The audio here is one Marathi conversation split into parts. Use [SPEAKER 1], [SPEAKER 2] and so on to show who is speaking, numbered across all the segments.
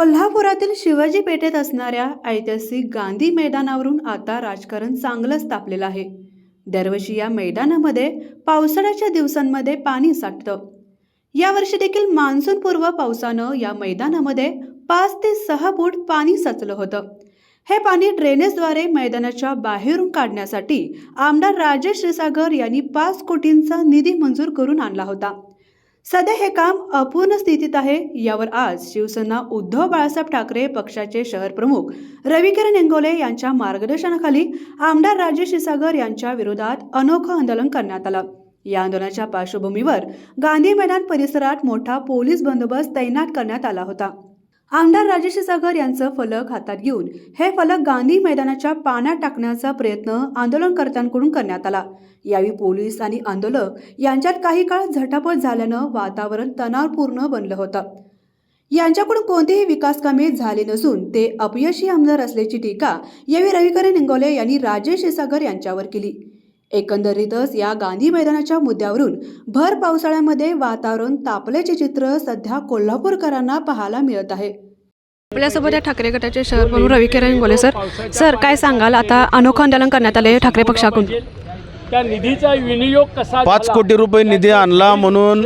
[SPEAKER 1] कोल्हापुरातील शिवाजी पेठेत असणाऱ्या ऐतिहासिक गांधी मैदानावरून आता राजकारण चांगलंच तापलेलं आहे. दरवर्षी या मैदानामध्ये पावसाळ्याच्या दिवसांमध्ये पाणी साठतं. यावर्षी देखील मान्सूनपूर्व पावसानं या मैदानामध्ये पाच ते सहा फूट पाणी साचलं होतं. हे पाणी ड्रेनेजद्वारे मैदानाच्या बाहेरून काढण्यासाठी आमदार राजेश रिसागर यांनी पाच कोटींचा निधी मंजूर करून आणला होता. सध्या हे काम अपूर्ण स्थितीत आहे. यावर आज शिवसेना उद्धव बाळासाहेब ठाकरे पक्षाचे शहर प्रमुख रविकिरण इंगोले यांच्या मार्गदर्शनाखाली आमदार राजेश क्षीसागर यांच्या विरोधात अनोखं आंदोलन करण्यात आलं. या आंदोलनाच्या पार्श्वभूमीवर गांधी मैदान परिसरात मोठा पोलीस बंदोबस्त तैनात करण्यात आला होता. आमदार राजेश सागर यांचं फलक हातात घेऊन हे फलक गांधी मैदानाच्या पाण्यात टाकण्याचा प्रयत्न आंदोलनकर्त्यांकडून करण्यात आला. यावेळी पोलीस आणि आंदोलक यांच्यात काही काळ झटापट झाल्यानं वातावरण तणावपूर्ण बनलं होतं. यांच्याकडून कोणतेही विकास कामे झाले नसून ते अपयशी आमदार असल्याची टीका यावेळी रविकरण निंगोले यांनी राजेश सागर यांच्यावर केली. एकंदरीतच या गांधी मैदानाच्या मुद्द्यावरून भर पावसाळ्यामध्ये वातावरण तापल्याचे चित्र सध्या कोल्हापूरकरांना पाहायला मिळत आहे.
[SPEAKER 2] आपल्यासोबत या ठाकरे गटाचे शहर प्रमुख रविकिरण गोले सर. सर काय सांगाल? आता अनोखं आंदोलन करण्यात आले ठाकरे पक्षाकडून.
[SPEAKER 3] त्या निधीचा विनियोग कसा
[SPEAKER 4] पाच? कोटी रुपये निधी आणला म्हणून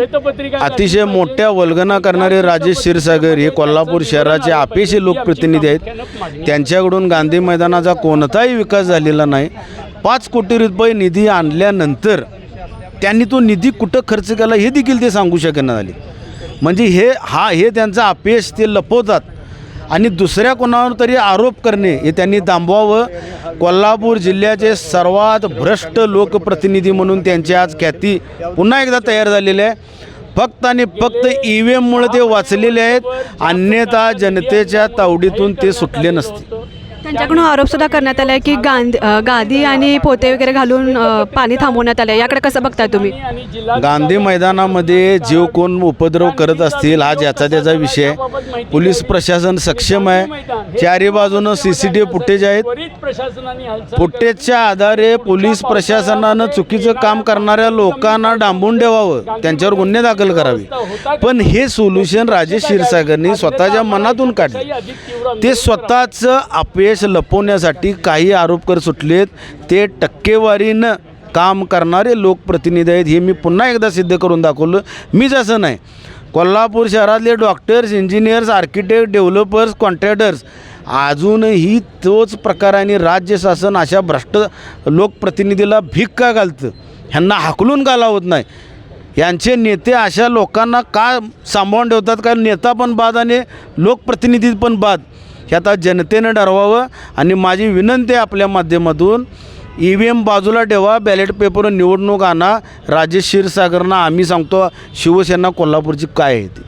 [SPEAKER 4] अतिशय मोठ्या वल्गना करणारे राजेश क्षीरसागर हे कोल्हापूर शहराचे अपेक्षे लोकप्रतिनिधी आहेत. त्यांच्याकडून गांधी मैदानाचा कोणताही विकास झालेला नाही. पाच कोटी रुपये निधी आणल्यानंतर त्यांनी तो निधी कुठं खर्च केला हे देखील ते सांगू शकणार झाले म्हणजे हे हा हे त्यांचं अपयश ते लपवतात. आणि दुसऱ्या कोणावर तरी आरोप करणे हे त्यांनी थांबवावं. कोल्हापूर जिल्ह्याचे सर्वात भ्रष्ट लोकप्रतिनिधी म्हणून त्यांची आज ख्याती पुन्हा एकदा तयार झालेली आहे. फक्त आणि फक्त ई व्ही एममुळे ते वाचलेले आहेत. अन्यथा जनतेच्या तावडीतून ते सुटले नसते.
[SPEAKER 2] त्यांच्याकडून आरोप सुद्धा करण्यात आला आहे की गांधी गादी आणि पोते वगैरे घालून पाणी थांबवण्यात आलं याकडे कसं बघताय तुम्ही?
[SPEAKER 4] गांधी मैदानामध्ये जीव कोण उपद्रव करत असतील हा ज्याचा त्याचा विषय पोलीस प्रशासन सक्षम आहे. चारी बाजूनं C C T V footage आहेत फुटेजच्या आधारे पोलीस प्रशासनानं चुकीचं काम करणाऱ्या लोकांना डांबून ठेवावं त्यांच्यावर गुन्हे दाखल करावे. पण हे सोल्युशन राजेश क्षीरसागरनी स्वतःच्या मनातून काढले. ते स्वतःचं अपयश लपवण्यासाठी काही आरोपकर सुटलेत. ते टक्केवारीनं काम करणारे लोकप्रतिनिधी आहेत. हे मी पुन्हा एकदा सिद्ध करून दाखवलं. मीच असं नाही. कोल्हापूर शहरातले doctors engineers architect developers contractors अजूनही तोच प्रकाराने राज्य शासन अशा भ्रष्ट लोकप्रतिनिधीला भीक का घालतं. ह्यांना हाकलून घालावत नाही? यांचे नेते अशा लोकांना का सांभाळून ठेवतात? कारण नेता पण बाद आणि लोकप्रतिनिधी पण बाद. हे आता जनतेनं ठरवावं आणि माझी विनंती आहे आपल्या माध्यमातून ई व्ही एम बाजूला ठेवा बॅलेट पेपर निवडणूक आणा. राजेश क्षीरसागरना आम्ही सांगतो शिवसेना कोल्हापूरची काय आहे ती?